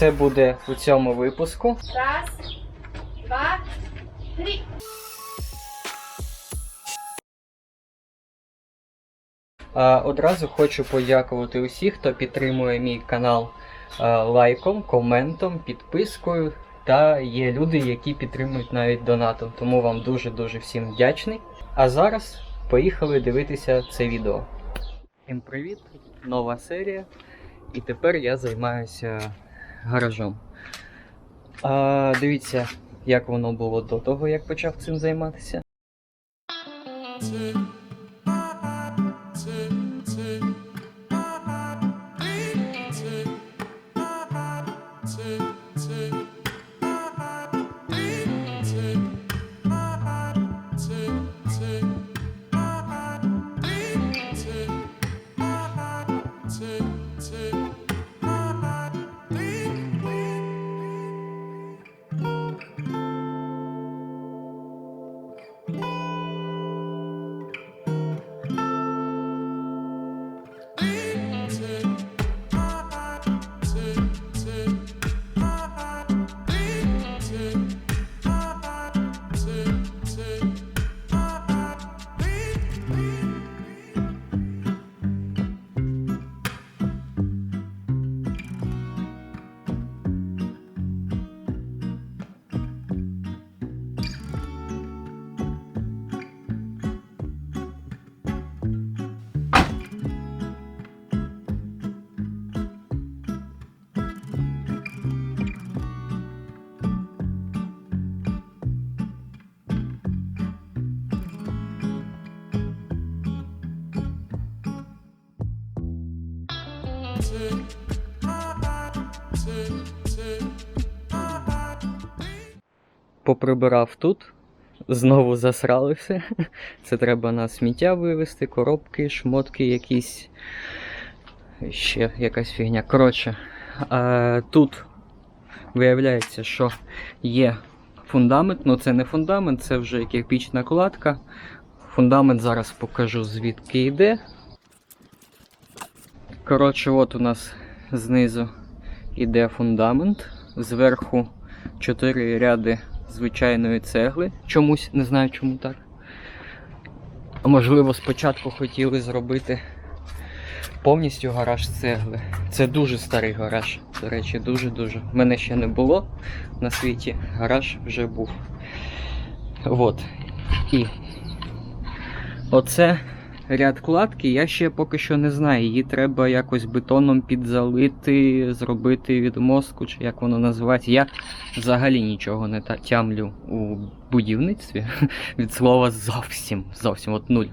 Це буде у цьому випуску. Раз, два, три. А, Одразу хочу подякувати усіх, хто підтримує мій канал лайком, коментом, підпискою. Та є люди, які підтримують навіть донатом. Тому вам дуже-дуже всім вдячний. А зараз поїхали дивитися це відео. Всім привіт! Нова серія. І тепер я займаюся гаражом. А, дивіться, як воно було до того, як почав цим займатися. Поприбирав тут. Знову засрали все. Це треба на сміття вивезти, коробки, шмотки якісь. Ще якась фігня. Коротше, е, тут виявляється, що є фундамент. Ну це не фундамент, це вже кирпічна кладка. Фундамент зараз покажу звідки йде. Коротше, от у нас знизу йде фундамент. Зверху 4 ряди звичайної цегли. Чомусь не знаю, чому так. Можливо, спочатку хотіли зробити повністю гараж цегли. Це дуже старий гараж, до речі, дуже-дуже. Мене ще не було на світі, гараж вже був. От. І оце ряд кладки, я ще поки що не знаю. Її треба якось бетоном підзалити, зробити від мозку, чи як воно називається. Я взагалі нічого не тямлю у будівництві. Від слова зовсім, зовсім, от нуль.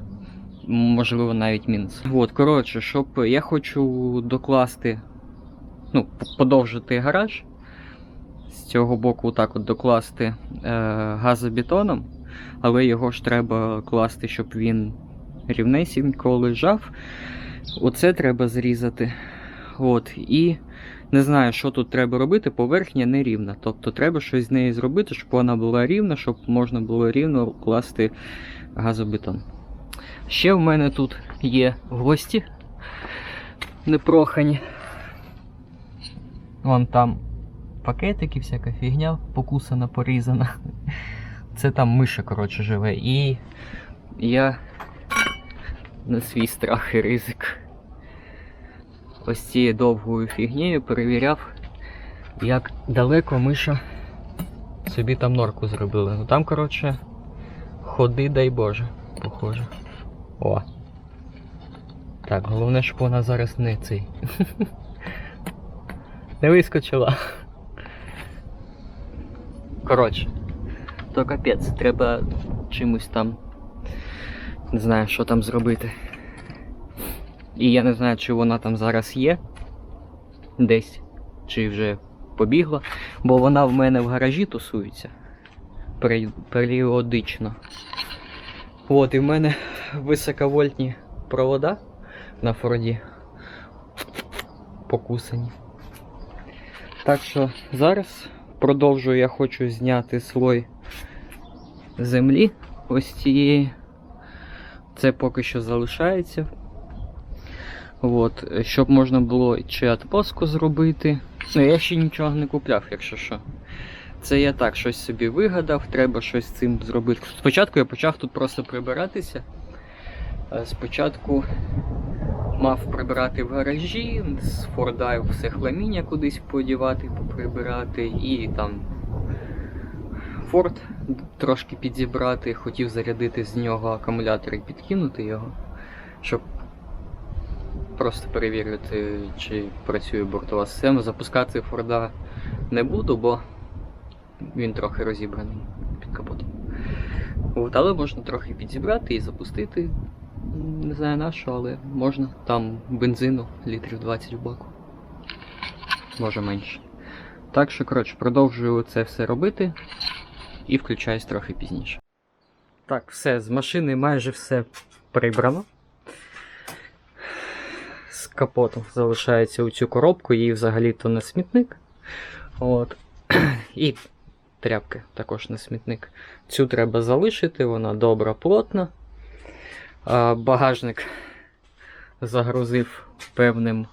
Можливо, навіть мінус. От, коротше, щоб я хочу докласти, ну, подовжити гараж. З цього боку, так от докласти е, газобетоном, але його ж треба класти, щоб він рівнесенько лежав. Оце треба зрізати. От, і не знаю, що тут треба робити, поверхня не рівна. Тобто треба щось з нею зробити, щоб вона була рівна, щоб можна було рівно класти газобетон. Ще в мене тут є гості непрохані. Вон там пакетики, всяка фігня покусана, порізана. Це там миша, коротше, живе. І я на свій страх і ризик ось цією довгою фігнею перевіряв, як далеко миша собі там норку зробили. Ну там, коротше, ходи, дай Боже, похоже. О. Так, головне, щоб вона зараз не цей. Не вискочила. Коротше, то капець, треба чимось там. Не знаю, що там зробити. І я не знаю, чи вона там зараз є десь, чи вже побігла, бо вона в мене в гаражі тусується періодично. От, і в мене високовольтні провода на форді покусані. Так що зараз продовжую я хочу зняти слой землі ось цієї. Це поки що залишається. От, щоб можна було чи отпоску зробити. Ну, я ще нічого не купляв, якщо що. Це я так щось собі вигадав, треба щось з цим зробити. Спочатку я почав тут просто прибиратися. Е, Спочатку мав прибирати в гаражі, з Фордаю все хламіння кудись подівати, поприбирати, і там Форд трошки підзібрати, хотів зарядити з нього акумулятор і підкинути його, щоб просто перевірити, чи працює бортова система. Запускати Форда не буду, бо він трохи розібраний під капотом. От, але можна трохи підзібрати і запустити. Не знаю на що, але можна. Там бензину літрів 20 в баку. Може менше. Так що, коротше, продовжую це все робити і включаюсь трохи пізніше. Так, все, з машини майже все прибрано. З капотом залишається у цю коробку, її взагалі-то на смітник. От. І тряпки також на смітник. Цю треба залишити, вона добра, плотна. Багажник загрузив певними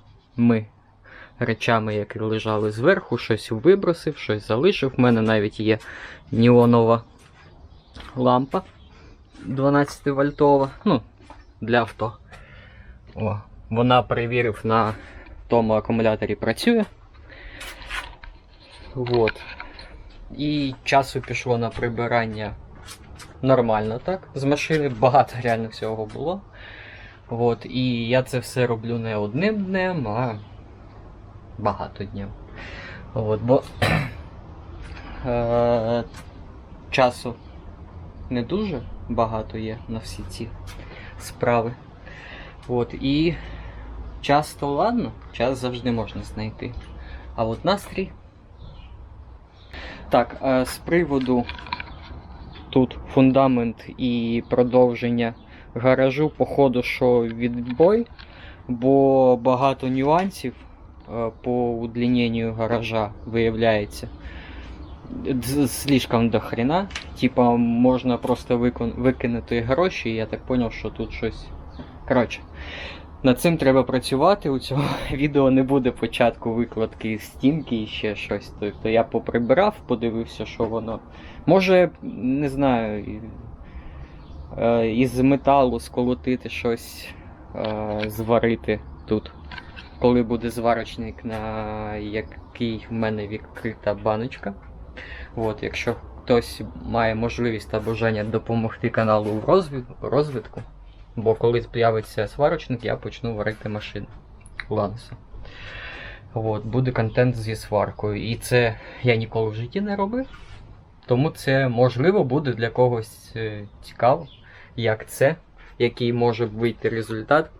речами, які лежали зверху, щось вибросив, щось залишив. У мене навіть є неонова лампа 12 вольтова. Ну, для авто. О, вона перевірив на тому акумуляторі працює. Вот. І часу пішло на прибирання нормально так. З машини багато реально всього було. От, і я це все роблю не одним днем, а багато днів. От, бо е, часу не дуже багато є на всі ці справи. От, і час то ладно, час завжди можна знайти. А от настрій. Так, е, з приводу тут фундамент і продовження гаражу, походу, що відбой, бо багато нюансів по удліненню гаража виявляється. Слишком до хрена. Типа можна просто викон- викинути гроші, і я так зрозумів, що тут щось. Коротше, над цим треба працювати. У цього відео не буде початку викладки стінки і ще щось. Тобто я поприбирав, подивився, що воно. Може, не знаю, е, із металу сколотити щось, е, зварити тут. Коли буде зварочник, на який в мене відкрита баночка. От, якщо хтось має можливість та бажання допомогти каналу в розвитку, бо коли з'явиться сварочник, я почну варити машини Ланса. От, буде контент зі сваркою. І це я ніколи в житті не робив. Тому це можливо буде для когось е, цікаво, як це, який може вийти результат,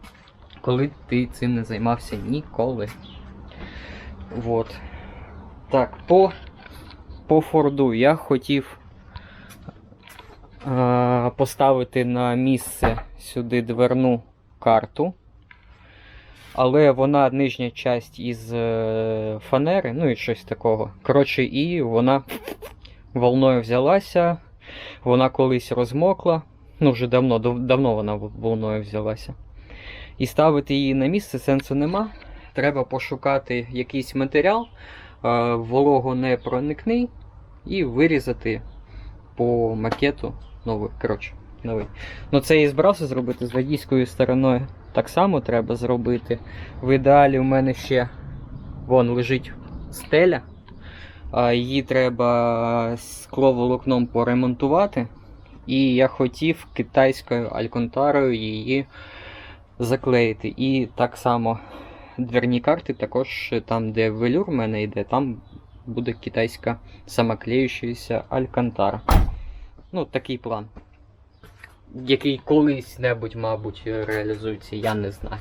коли ти цим не займався ніколи. Вот. Так, по, по Форду я хотів е, поставити на місце сюди дверну карту. Але вона нижня часть із е, фанери, ну і щось такого. Коротше, і вона волною взялася. Вона колись розмокла. Ну, вже давно, дав- давно вона волною взялася. І ставити її на місце сенсу нема. Треба пошукати якийсь матеріал, е, волого не проникний, і вирізати по макету новий. Коротше, новий. Ну це і збирався зробити з водійською стороною. Так само треба зробити. В ідеалі у мене ще вон лежить стеля. Її треба скловолокном поремонтувати. І я хотів китайською алькантарою її заклеїти. І так само дверні карти, також там, де велюр в мене йде, там буде китайська самоклеючася алькантара. Ну, такий план. Який колись-небудь, мабуть, реалізується, я не знаю.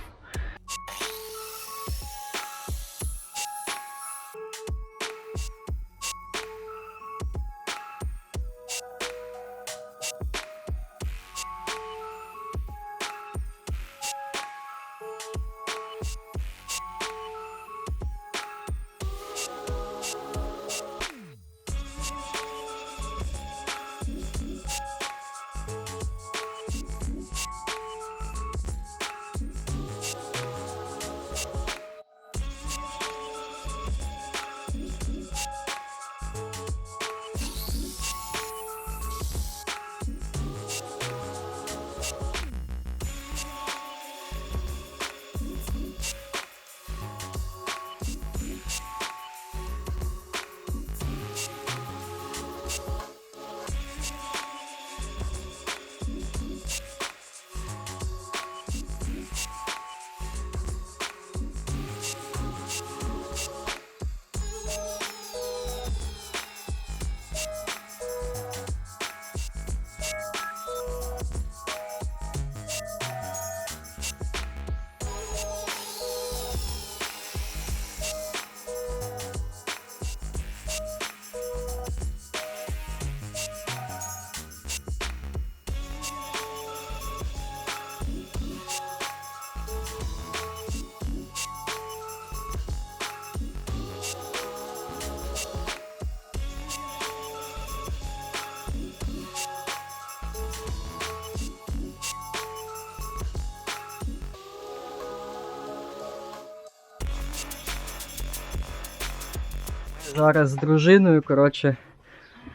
Зараз з дружиною, коротше,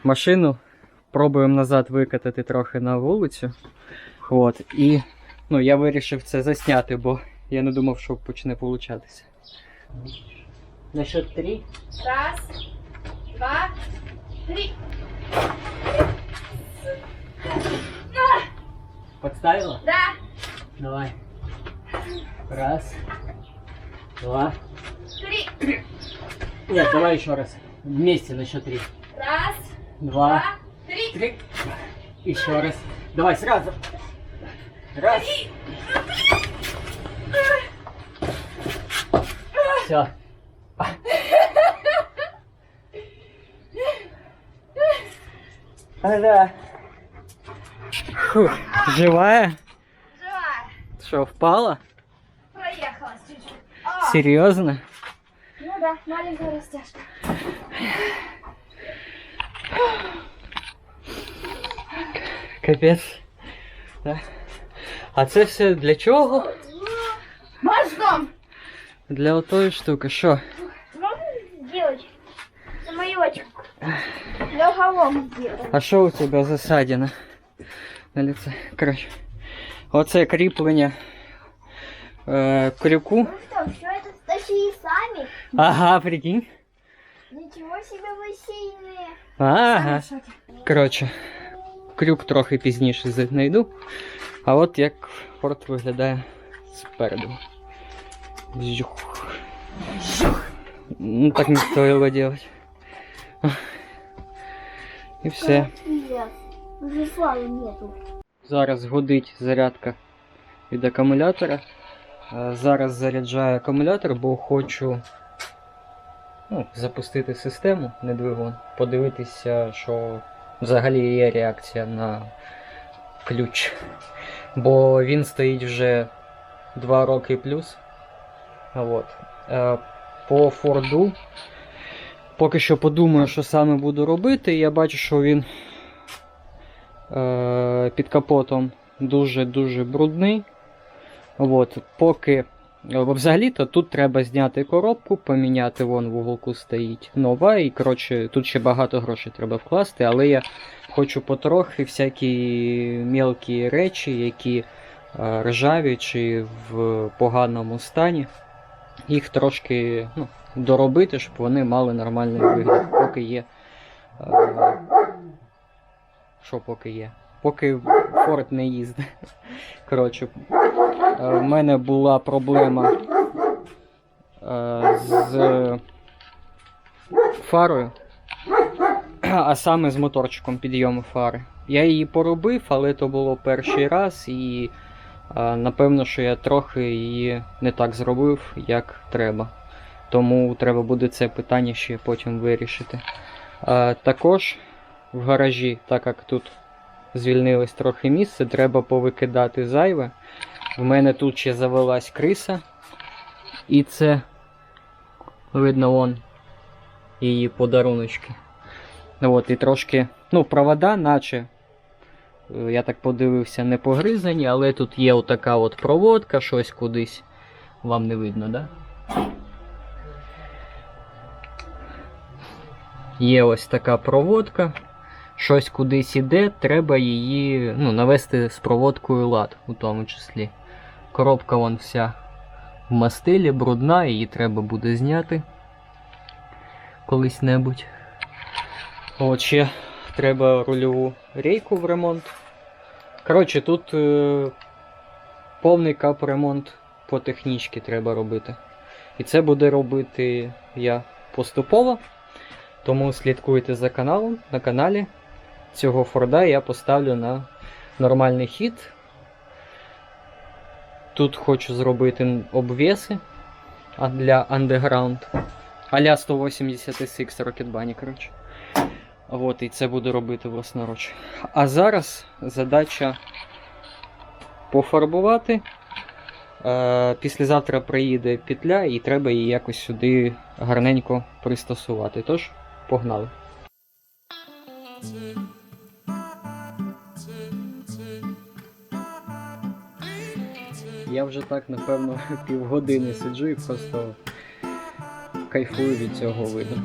машину пробуємо назад викатати трохи на вулицю. От, і ну, я вирішив це засняти, бо я не думав, що почне получатися. На счет три. Раз, два, три. Подставила? Да. Давай. Раз. Два. Три. Нет, давай еще раз. Вместе на счет три. Раз, Два. два, три. Три. Еще раз. Давай сразу. Раз. Все. Да. Фух, живая? Живая. Что, впала? Проехалась чуть-чуть. А, Серьезно? Ну да, маленькая растяжка. Капець. Да. А це все для чого? Дом. Для отої штуки. Що? Можно сделать самоечек? Для голову сделать. А що у тебе за ссадина на лице? Коротше. Оце кріплення е, крюку. Ну что, все это стащили сами? Ага, прикинь. Ничего себе вы сильные. Ага. Коротше, крюк трохи пізніше знайду. А от як форт виглядає спереду. Жух. Жух. Ну так не стоило делать. І все. Пиздец. Уже славы нету. Зараз гудить зарядка від акумулятора. Е, Зараз заряджаю акумулятор, бо хочу ну, запустити систему, не двигун, подивитися, що взагалі є реакція на ключ. Бо він стоїть вже 2 роки плюс. От. Е, По Форду. Поки що подумаю, що саме буду робити. Я бачу, що він е, під капотом дуже-дуже брудний. От, поки взагалі-то тут треба зняти коробку, поміняти вон в уголку стоїть нова, і коротше, тут ще багато грошей треба вкласти, але я хочу потрохи всякі мелкі речі, які е, ржаві чи в поганому стані, їх трошки ну, доробити, щоб вони мали нормальний вигляд, поки є. Е, що поки є? Поки Форд не їздить. Коротше, в мене була проблема е, з фарою, а саме з моторчиком підйому фари. Я її поробив, але то було перший раз, і е, напевно, що я трохи її не так зробив, як треба. Тому треба буде це питання ще потім вирішити. Е, Також в гаражі, так як тут звільнилось трохи місце, треба повикидати зайве. В мене тут ще завелась криса. І це видно вон її подаруночки. От, і трошки, ну, провода, наче, е, я так подивився, не погризані, але тут є отака от проводка, щось кудись. Вам не видно? Да? Є ось така проводка. Щось кудись іде, треба її ну, навести з проводкою лад, у тому числі. Коробка вон вся в мастилі, брудна, її треба буде зняти колись-небудь. От ще треба рульову рейку в ремонт. Коротше, тут е, повний капремонт по технічці треба робити. І це буде робити я поступово. Тому слідкуйте за каналом. На каналі цього Форда я поставлю на нормальний хід. Тут хочу зробити обвеси для Underground. Аля 180 SX Rocket Bunny, коротше. От, і це буду робити власноруч. А зараз задача пофарбувати. Е, післязавтра приїде петля і треба її якось сюди гарненько пристосувати. Тож, погнали. Я вже так, напевно, півгодини сиджу і просто кайфую від цього виду.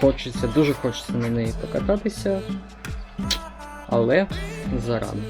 Хочеться, дуже хочеться на неї покататися, але зарано.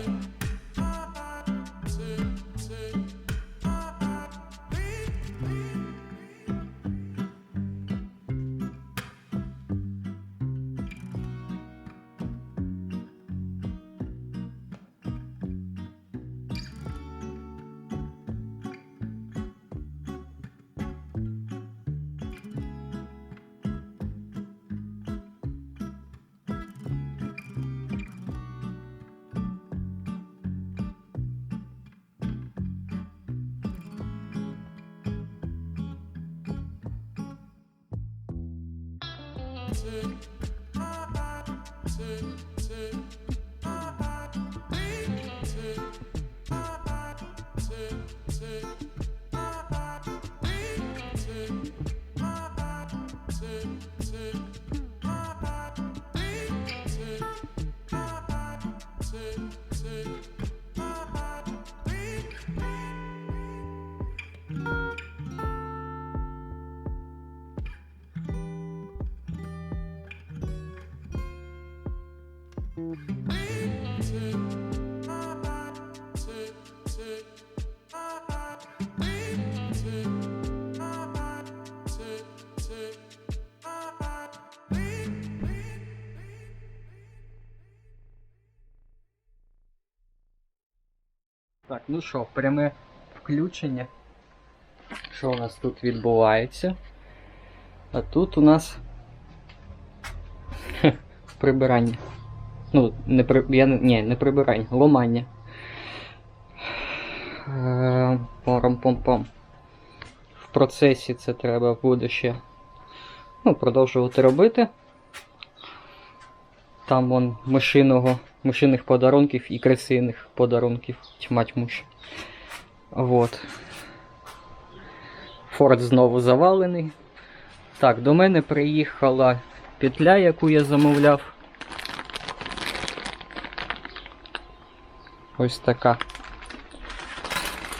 Так, ну що, пряме включення. Що у нас тут відбувається? А тут у нас прибирання. Ну, не при... я. Ні, не прибирання, ломання. Е, Пором-пом-пом. В процесі це треба буде ще ну, продовжувати робити. Там вон мишиного, мишиних подарунків і красивих подарунків. Тьма тьмуща. Вот. Форт знову завалений. Так, до мене приїхала петля, яку я замовляв. Ось така.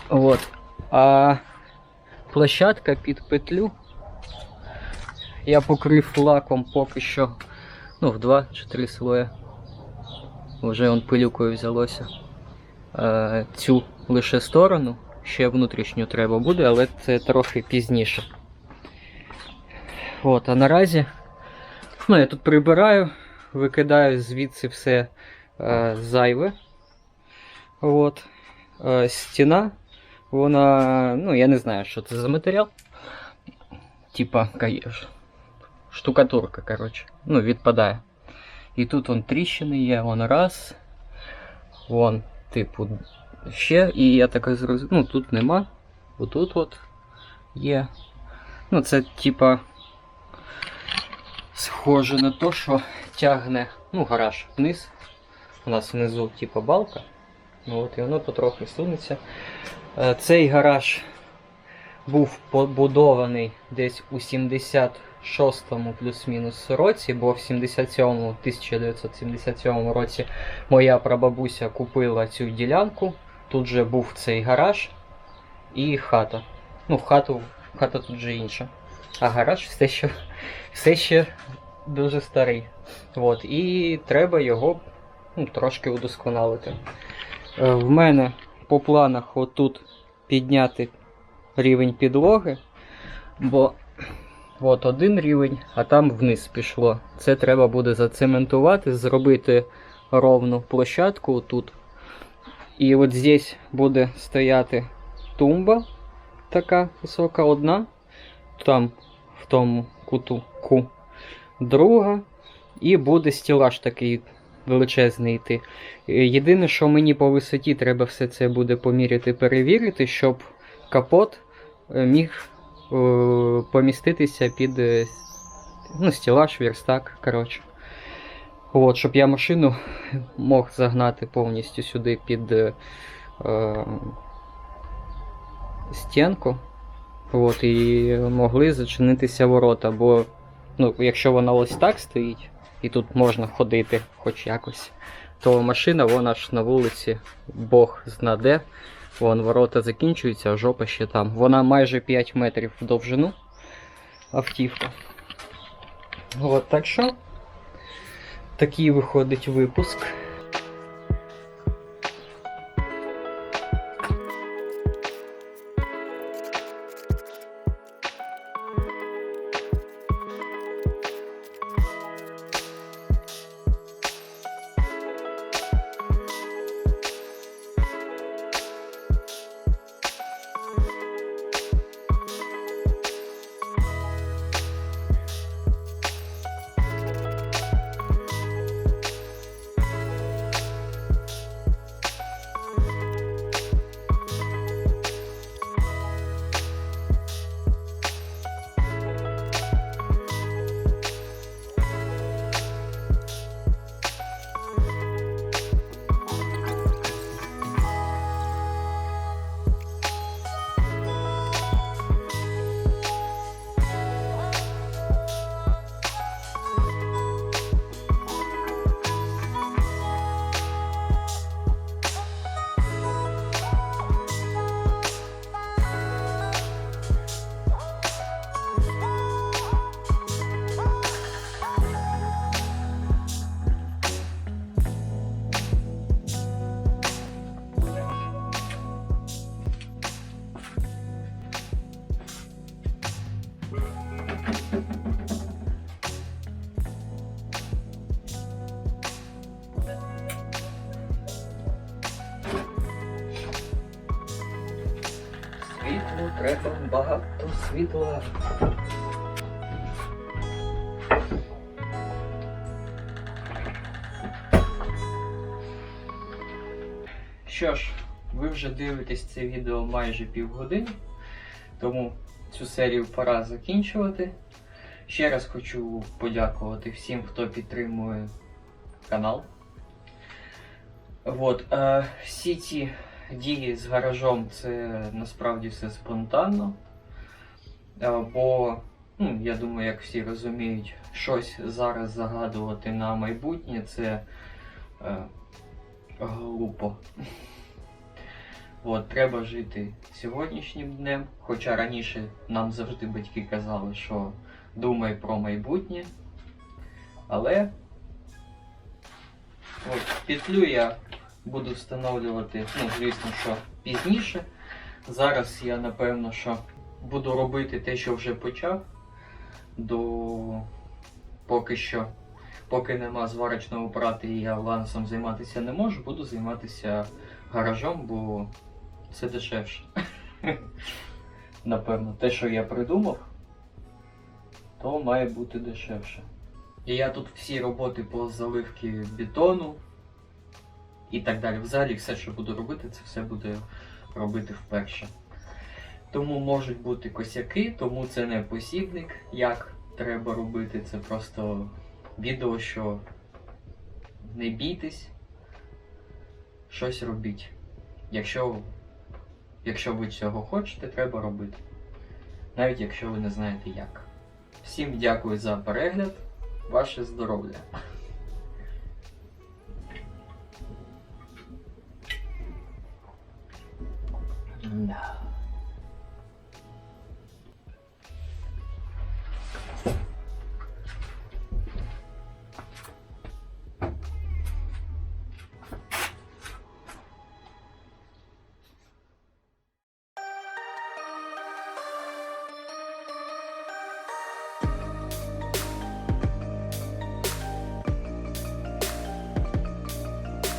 От. А площадка під петлю. Я покрив лаком поки що. Ну, в два чи три слоя. Вже он пилюкою взялося. Е, цю лише сторону. Ще внутрішню треба буде, але це трохи пізніше. От, а наразі ну, я тут прибираю, викидаю звідси все е, зайве. От. Е, стіна, вона, ну, я не знаю, що це за матеріал. Типа, каєш. Штукатурка, коротше. Ну, відпадає. І тут вон тріщини є, вон раз. Вон, типу, ще. І я так зрозумів. Ну, тут нема. Отут от є. Ну, це типа. Схоже на те, що тягне ну, гараж вниз. У нас внизу типа балка. Ну от і воно потрохи сунеться. Е, Цей гараж був побудований десь у 76-му плюс-мінус році, бо в 77-му, 1977 році моя прабабуся купила цю ділянку. Тут же був цей гараж і хата. Ну, хату, хата тут же інша. А гараж все ще, все ще дуже старий. От, і треба його ну, трошки удосконалити. Е, В мене по планах отут підняти рівень підлоги, бо от один рівень, а там вниз пішло. Це треба буде зацементувати, зробити ровну площадку тут. І от здесь буде стояти тумба така висока одна, там в тому куту ку, друга, і буде стілаж такий величезний йти. Єдине, що мені по висоті треба все це буде поміряти, перевірити, щоб капот е, міг поміститися під е, ну, стілаж, верстак, коротше. От, щоб я машину мог загнати повністю сюди під е, е, стінку. От, і могли зачинитися ворота, бо ну, якщо вона ось так стоїть, і тут можна ходити хоч якось, то машина вона ж на вулиці, Бог знаде. Вон ворота закінчуються, а жопа ще там. Вона майже 5 метрів в довжину автівка. От, так що такий виходить випуск. Світло треба багато світла. Що ж, ви вже дивитесь це відео майже півгодини, тому цю серію пора закінчувати. Ще раз хочу подякувати всім, хто підтримує канал. От, е, всі ці дії з гаражом це насправді все спонтанно. Е, бо, ну, я думаю, як всі розуміють, щось зараз загадувати на майбутнє це е, глупо. От, треба жити сьогоднішнім днем. Хоча раніше нам завжди батьки казали, що думай про майбутнє. Але от, петлю я буду встановлювати, ну, звісно, що пізніше. Зараз я напевно, що буду робити те, що вже почав. До поки що, поки нема зварочного апарату і я лансом займатися не можу, буду займатися гаражом, бо це дешевше. Напевно, те, що я придумав, то має бути дешевше. І я тут всі роботи по заливці бетону і так далі. Взагалі все, що буду робити, це все буду робити вперше. Тому можуть бути косяки, тому це не посібник, як треба робити. Це просто відео, що не бійтесь, щось робіть. Якщо, якщо ви цього хочете, треба робити. Навіть якщо ви не знаєте як. Всім дякую за перегляд. Ваше здоров'я! Да.